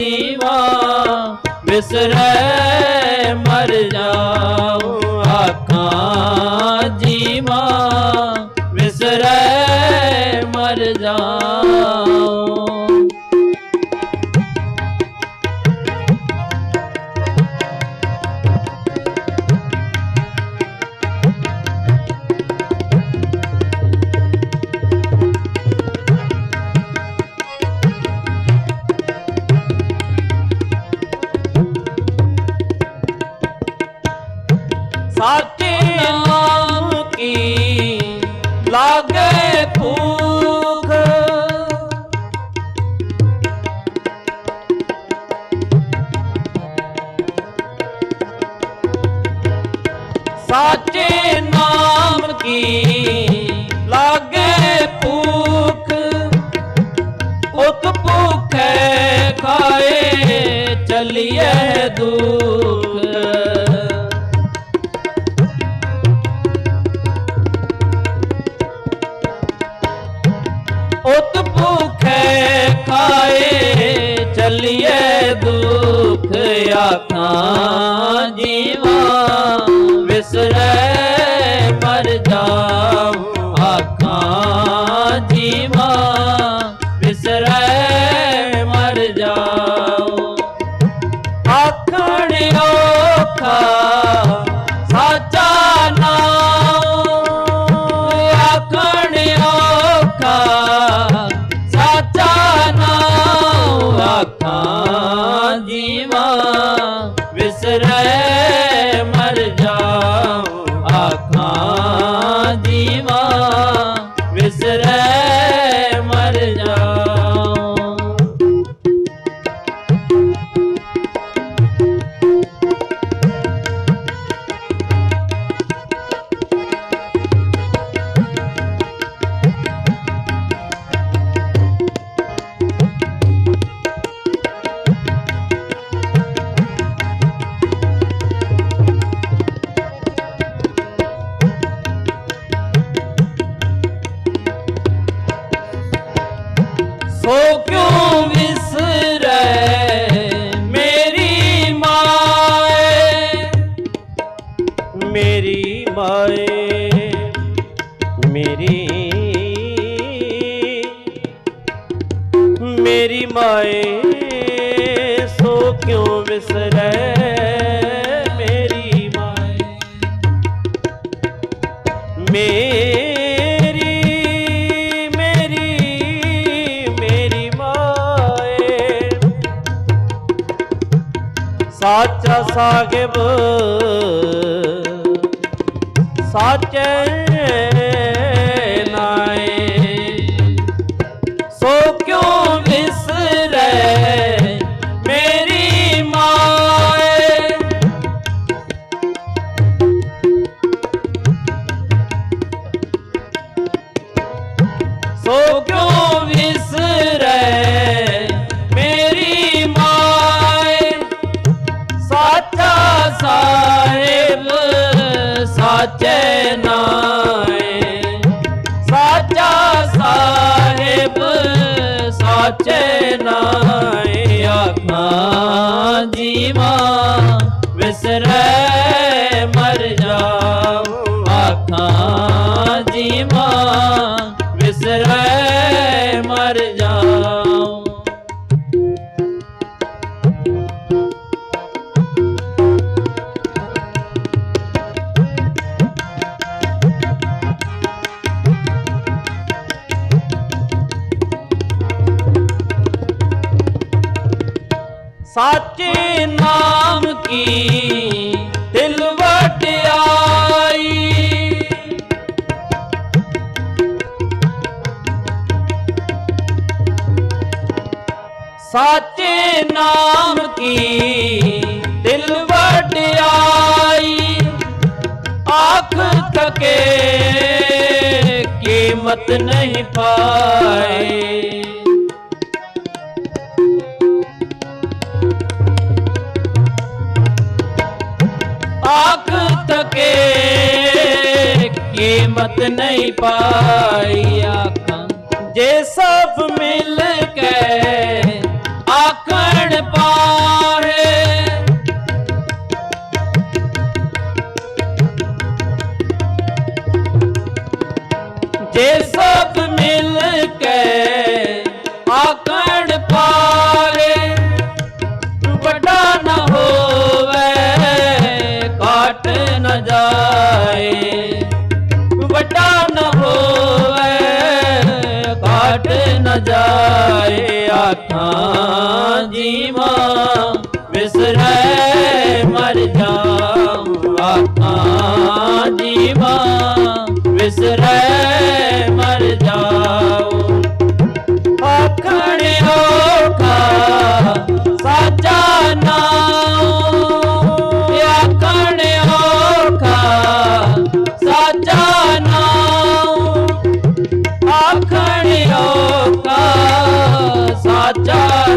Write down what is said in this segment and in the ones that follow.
ਜੀਵਾ ਵਿਸਰੈ ਸਾਚੇ ਨਾਮ ਕੀ ਲਾਗੇ ਭੂਖ? ਸਾਚੇ ਨਾਮ ਕੀ ਲਾਗੇ ਭੂਖ? ਉਤ ਭੁਖੇ ਖਾਏ, ਚਲਿਏ ਦੁਖ ਆਖਾਂ ਜੀਵਾ ਵਿਸਰੈ ਵਿਸਰੈ ਮੇਰੀ ਮਾਏ ਸੋ ਕਿਉਂ ਵਿਸਰੈ ਮੇਰੀ ਮਾਏ? ਮੇਰੀ ਮੇਰੀ ਮੇਰੀ ਮਾਏ। ਸਾਚਾ ਸਾਹਿਬ ਸਾਚੇ ਸਾਚੇ ਨਾਏ। ਸਾਚਾ ਸਾਹਿਬ ਸਾਚੇ ਨਾਏ। ਆਖਾਂ ਜੀਵਾ ਵਿਸਰੈ ਕੀ ਦਿਲ ਵਟਿਆਈ ਸਾਚੇ ਨਾਮ ਕੀ ਦਿਲ ਵਟਿਆਈ ਆਖ ਥਕੇ ਕੀਮਤ ਨਹੀਂ ਪਾਏ। ਆਖ ਤਕੇ ਕੀਮਤ ਨਹੀਂ ਪਾਈ ਆਖਾਂ। ਜੇ ਸਭ ਜਾਏ ਆਖਾਂ ਜੀਵਾ ਵਿਸਰੈ ਮਰ ਜਾਉ ਆਖਾਂ ਜੀਵਾ ਵਿਸਰੈ 战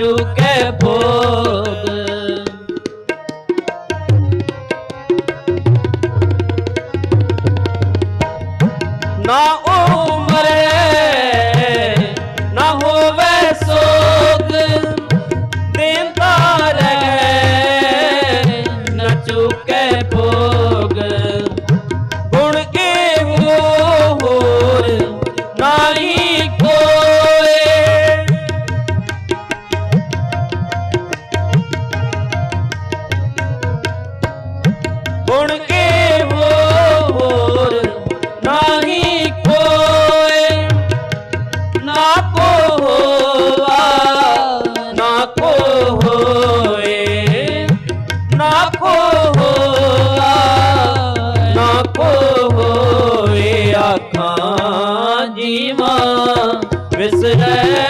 que é bom. ਕੋ ਹੋਏ ਆਖਾਂ ਜੀਵਾ ਵਿਸਰੈ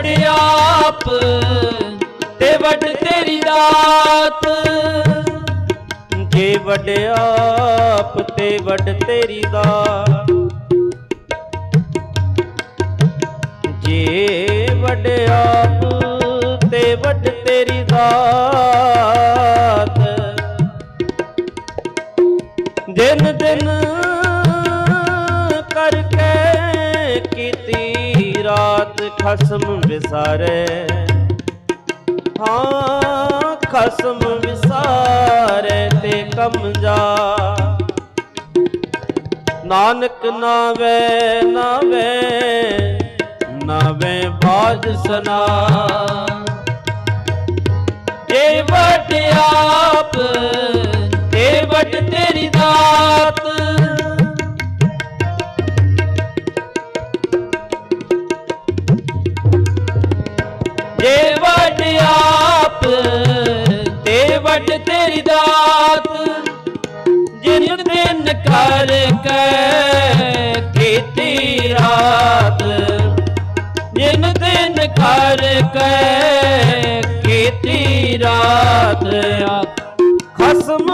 ਆਪਣੇ ਆਪ ਤੇ ਵੱਡ ਤੇਰੀ ਦਾਤ। ਜੇ ਵੱਡ ਆਪ ਤੇ ਵੱਡ ਤੇਰੀ ਦਾਤ। ਖਸਮ ਵਿਸਾਰੇ। ਹਾਂ, ਖਸਮ ਵਿਸਾਰੇ ਤੇ ਕਮ ਜਾ ਨਾਨਕ ਨਾਵੇ ਨਾਵੇ ਨਾਵੇ ਬਾਜ ਸਨਾ। ਜੇ ਵਟ ਆਪ ਵਟ ਤੇਰੀ ਦਾਤ ਜੱਟ ਤੇਰੀ ਦਾਤ, ਜਿਨ ਦੇ ਨਕਾਰ ਕੈ ਕੀਤੀ ਰਾਤ। ਜਿਨ ਦੇ ਨਕਾਰ ਕੈ ਕੀਤੀ ਰਾਤ, ਖਸਮ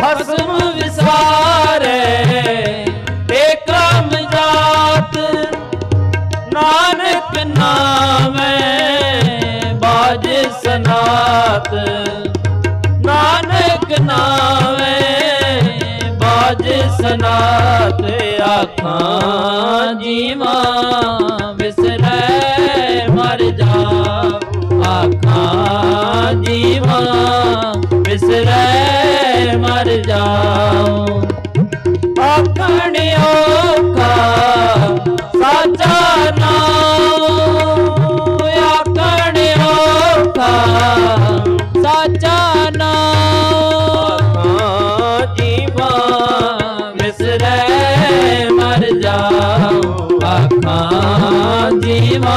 ਖਸਮ ਵਿਸਾਰੇ ਤੇ ਜਾਤ ਨਾਨਕ ਨਾਮੈ, ਬਾਜ ਸਨਾਤ। ਨਾਨਕ ਨਾਮੈ, ਬਾਜ ਸਨਾਤ, ਆਖਾਂ ਜੀਵਾ ਵਿਸਰੈ, ਮਰ ਜਾ, ਆਖਾਂ ਜੀਵਾ। ਜਾਉ ਆਖਣ ਔਖਾ ਸਾਚਾ ਨਾਮ। ਆਖਣ ਔਖਾ ਸਾਚਾ ਨਾਮ। ਆਖਾਂ ਜੀਵਾ ਵਿਸਰੈ ਮਰ ਜਾਉ ਆਖਾਂ ਜੀਵਾ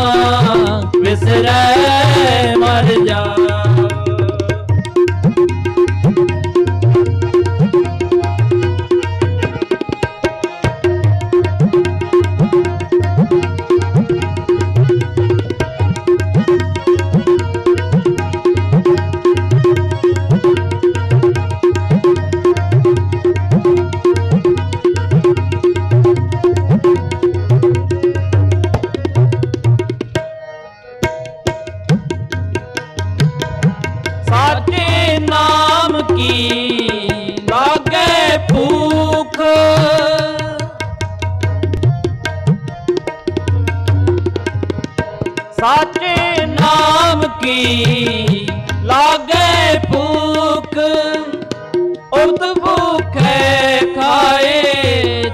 ਵਿਸਰੈ ਮਰ ਜਾਉ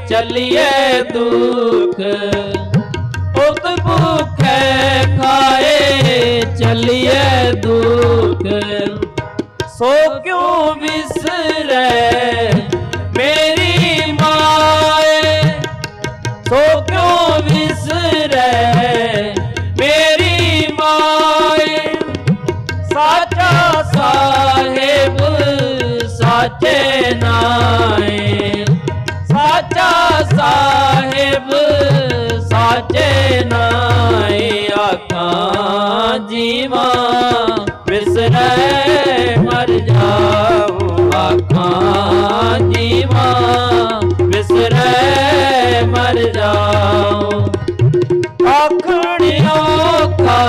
ਚੱਲੀਏ ਦੁੱਖ। ਉਤ ਭੂਖੇ ਖਾਏ ਚੱਲੀਏ ਦੁਖ। ਸੋ ਕਿਉ ਵਿਸਰੈ ਸਾਹਿਬ, ਸਾਚੇ ਨਾਏ ਆਖਾਂ ਜੀਵਾ ਵਿਸਰੈ ਮਰ ਜਾਉ ਆਖਾਂ ਜੀਵਾ ਵਿਸਰੈ ਮਰ ਜਾਉ। ਆਖਣ ਔਖਾ